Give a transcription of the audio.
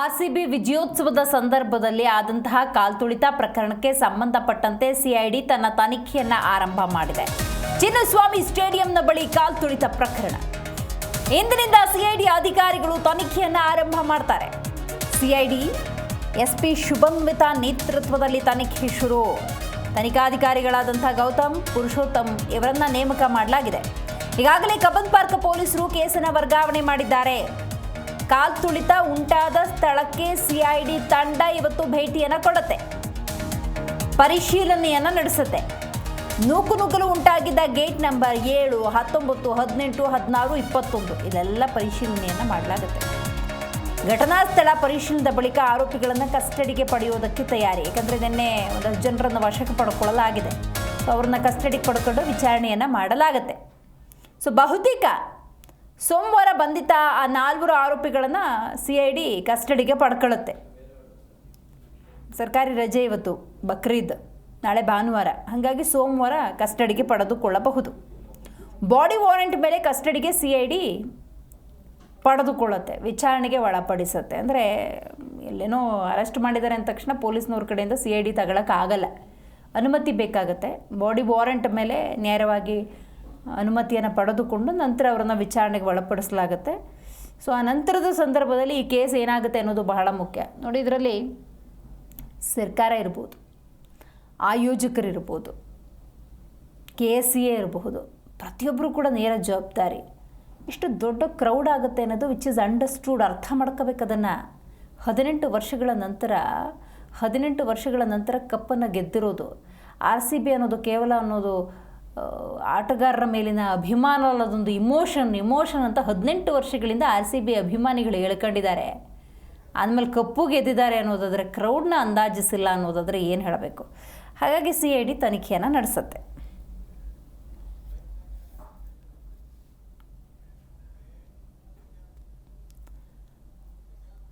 RCB ವಿಜಯೋತ್ಸವದ ಸಂದರ್ಭದಲ್ಲಿ ಆದಂತಹ ಕಾಲ್ತುಳಿತ ಪ್ರಕರಣಕ್ಕೆ ಸಂಬಂಧಪಟ್ಟಂತೆ ಸಿಐಡಿ ತನ್ನ ತನಿಖೆಯನ್ನ ಆರಂಭ ಮಾಡಿದೆ. ಚಿನ್ನಸ್ವಾಮಿ ಸ್ಟೇಡಿಯಂನ ಬಳಿ ಕಾಲ್ತುಳಿತ ಪ್ರಕರಣ. ಇಂದಿನಿಂದ ಸಿಐಡಿ ಅಧಿಕಾರಿಗಳು ತನಿಖೆಯನ್ನ ಆರಂಭ ಮಾಡ್ತಾರೆ. ಸಿಐಡಿ, ಎಸ್ಪಿ ಶುಭಂವಿತಾ ನೇತೃತ್ವದಲ್ಲಿ ತನಿಖೆ ಶುರು. ತನಿಖಾಧಿಕಾರಿಗಳಾದಂಥ ಗೌತಮ್, ಪುರುಷೋತ್ತಮ್ ಇವರನ್ನ ನೇಮಕ ಮಾಡಲಾಗಿದೆ. ಈಗಾಗಲೇ ಕಬ್ಬನ್ ಪಾರ್ಕ್ ಪೊಲೀಸರು ಕೇಸನ್ನು ವರ್ಗಾವಣೆ ಮಾಡಿದ್ದಾರೆ. ಕಾಲ್ತುಳಿತ ಉಂಟಾದ ಸ್ಥಳಕ್ಕೆ ಸಿಐಡಿ ತಂಡ ಇವತ್ತು ಭೇಟಿಯನ್ನು ಕೊಡುತ್ತೆ. ಪರಿಶೀಲನೆಯನ್ನು ನಡೆಸುತ್ತೆ. ನೂಕುನುಗ್ಗಲು ಉಂಟಾಗಿದ್ದ ಗೇಟ್ ನಂಬರ್ ಏಳು, ಹತ್ತೊಂಬತ್ತು, ಹದಿನೆಂಟು, ಹದಿನಾರು, ಇಪ್ಪತ್ತೊಂದು ಇದೆಲ್ಲ ಪರಿಶೀಲನೆಯನ್ನು ಮಾಡಲಾಗುತ್ತೆ. ಘಟನಾ ಸ್ಥಳ ಪರಿಶೀಲನದ ಬಳಿಕ ಆರೋಪಿಗಳನ್ನು ಕಸ್ಟಡಿಗೆ ಪಡೆಯುವುದಕ್ಕೆ ತಯಾರಿ. ಯಾಕಂದರೆ ನಿನ್ನೆ ಒಂದಷ್ಟು ಜನರನ್ನು ವಶಕ್ಕೆ ಪಡ್ಕೊಳ್ಳಲಾಗಿದೆ. ಸೊ ಅವ್ರನ್ನ ಕಸ್ಟಡಿಗೆ ಪಡ್ಕೊಂಡು ವಿಚಾರಣೆಯನ್ನು ಮಾಡಲಾಗುತ್ತೆ. ಸೊ ಬಹುತೇಕ ಸೋಮವಾರ ಬಂಧಿತ ಆ ನಾಲ್ವರು ಆರೋಪಿಗಳನ್ನು ಸಿ ಐ ಡಿ ಕಸ್ಟಡಿಗೆ ಪಡ್ಕೊಳ್ಳುತ್ತೆ. ಸರ್ಕಾರಿ ರಜೆ ಇವತ್ತು, ಬಕ್ರೀದ್. ನಾಳೆ ಭಾನುವಾರ. ಹಾಗಾಗಿ ಸೋಮವಾರ ಕಸ್ಟಡಿಗೆ ಪಡೆದುಕೊಳ್ಳಬಹುದು. ಬಾಡಿ ವಾರೆಂಟ್ ಮೇಲೆ ಕಸ್ಟಡಿಗೆ ಸಿ ಐ ಡಿ ಪಡೆದುಕೊಳ್ಳುತ್ತೆ, ವಿಚಾರಣೆಗೆ ಒಳಪಡಿಸುತ್ತೆ. ಅಂದರೆ ಎಲ್ಲೇನೋ ಅರೆಸ್ಟ್ ಮಾಡಿದ್ದಾರೆ ಅಂದ ತಕ್ಷಣ ಪೊಲೀಸ್ನವ್ರ ಕಡೆಯಿಂದ ಸಿ ಐ ಡಿ ತಗೊಳಕ್ಕಾಗಲ್ಲ. ಅನುಮತಿ ಬೇಕಾಗುತ್ತೆ. ಬಾಡಿ ವಾರೆಂಟ್ ಮೇಲೆ ನೇರವಾಗಿ ಅನುಮತಿಯನ್ನು ಪಡೆದುಕೊಂಡು ನಂತರ ಅವರನ್ನು ವಿಚಾರಣೆಗೆ ಒಳಪಡಿಸಲಾಗುತ್ತೆ. ಸೊ ಆ ನಂತರದ ಸಂದರ್ಭದಲ್ಲಿ ಈ ಕೇಸ್ ಏನಾಗುತ್ತೆ ಅನ್ನೋದು ಬಹಳ ಮುಖ್ಯ. ನೋಡಿ, ಇದರಲ್ಲಿ ಸರ್ಕಾರ ಇರ್ಬೋದು ಆಯೋಜಕರಿರ್ಬೋದು ಕೆ ಎಸ್ ಸಿ ಎ ಇರಬಹುದು, ಪ್ರತಿಯೊಬ್ಬರು ಕೂಡ ನೇರ ಜವಾಬ್ದಾರಿ. ಇಷ್ಟು ದೊಡ್ಡ ಕ್ರೌಡ್ ಆಗುತ್ತೆ ಅನ್ನೋದು ವಿಚ್ ಇಸ್ ಅಂಡರ್ಸ್ಟೂಡ್ ಅರ್ಥ ಮಾಡ್ಕೋಬೇಕು ಅದನ್ನು. ಹದಿನೆಂಟು ವರ್ಷಗಳ ನಂತರ, ಹದಿನೆಂಟು ವರ್ಷಗಳ ನಂತರ ಕಪ್ಪನ್ನು ಗೆದ್ದಿರೋದು. ಆರ್ ಸಿ ಬಿ ಅನ್ನೋದು ಕೇವಲ ಅನ್ನೋದು ಆಟಗಾರರ ಮೇಲಿನ ಅಭಿಮಾನ ಅಲ್ಲದೊಂದು ಇಮೋಷನ್ ಇಮೋಷನ್ ಅಂತ ಹದಿನೆಂಟು ವರ್ಷಗಳಿಂದ ಆರ್ ಸಿ ಬಿ ಅಭಿಮಾನಿಗಳು ಹೇಳ್ಕೊಂಡಿದ್ದಾರೆ. ಆದಮೇಲೆ ಕಪ್ಪು ಗೆದ್ದಿದ್ದಾರೆ ಅನ್ನೋದಾದರೆ ಕ್ರೌಡ್ನ ಅಂದಾಜಿಸಿಲ್ಲ ಅನ್ನೋದಾದರೆ ಏನು ಹೇಳಬೇಕು? ಹಾಗಾಗಿ ಸಿ ಐ ಡಿ ತನಿಖೆಯನ್ನು ನಡೆಸುತ್ತೆ.